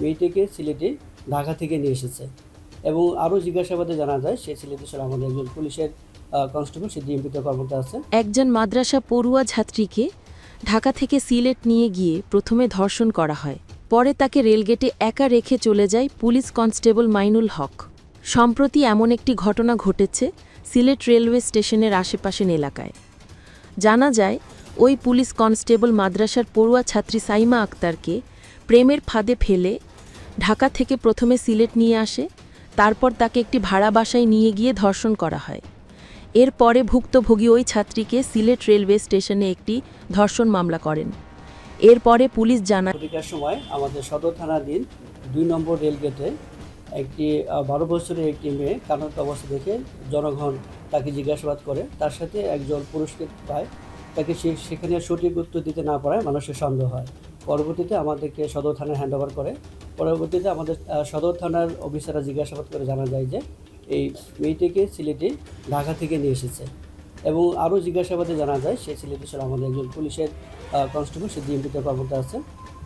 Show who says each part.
Speaker 1: মেয়েটিকে সিলেটে ঢাকা থেকে নিয়ে এসেছে। এবং আরও জিজ্ঞাসাবাদে জানা যায়, সে সিলেটে ছিল আমাদের একজন পুলিশের কনস্টেবল, সে ডিএমপিতে কর্মরত আছে।
Speaker 2: একজন মাদ্রাসা পড়ুয়া ছাত্রীকে ঢাকা থেকে সিলেট নিয়ে গিয়ে প্রথমে ধর্ষণ করা হয়। পরে তাকে রেলগেটে একা রেখে চলে যায় পুলিশ কনস্টেবল মাইনুল হক। সম্প্রতি এমন একটি ঘটনা ঘটেছে সিলেট রেলওয়ে স্টেশনের আশেপাশের এলাকায়। জানা যায়, ওই পুলিশ কনস্টেবল মাদ্রাসার পড়ুয়া ছাত্রী সাইমা আক্তারকে প্রেমের ফাঁদে ফেলে ঢাকা থেকে প্রথমে সিলেট নিয়ে আসে, তারপর তাকে একটি ভাড়া বাসায় নিয়ে গিয়ে ধর্ষণ করা হয়। এরপরে ভুক্তভোগী ওই ছাত্রীকে সিলেট রেলওয়ে স্টেশনে একটি ধর্ষণ মামলা করেন। এরপরে পুলিশ জানায়
Speaker 1: সময় আমাদের সদর থানাধীন দুই নম্বর রেলগেটে একটি বারো বছরের একটি মেয়ে কানত অবস্থা দেখে জনগণ তাকে জিজ্ঞাসাবাদ করে। তার সাথে একজন পুরস্কৃত পায়। তাকে সে সেখানে সঠিক উত্তর দিতে না পারায় মানুষের সন্দেহ হয়। পরবর্তীতে আমাদেরকে সদর থানায় হ্যান্ড ওভার করে। পরবর্তীতে আমাদের সদর থানার অফিসাররা জিজ্ঞাসাবাদ করে জানা যায় যে, এই মেয়েটিকে ছেলেটি ঢাকা থেকে নিয়ে এসেছে। এবং আরও জিজ্ঞাসাবাদে জানা যায়, সে ছেলেটি ছিল আমাদের একজন পুলিশের কনস্টেবল সে ডিএমপিতে কর্মরত আছে।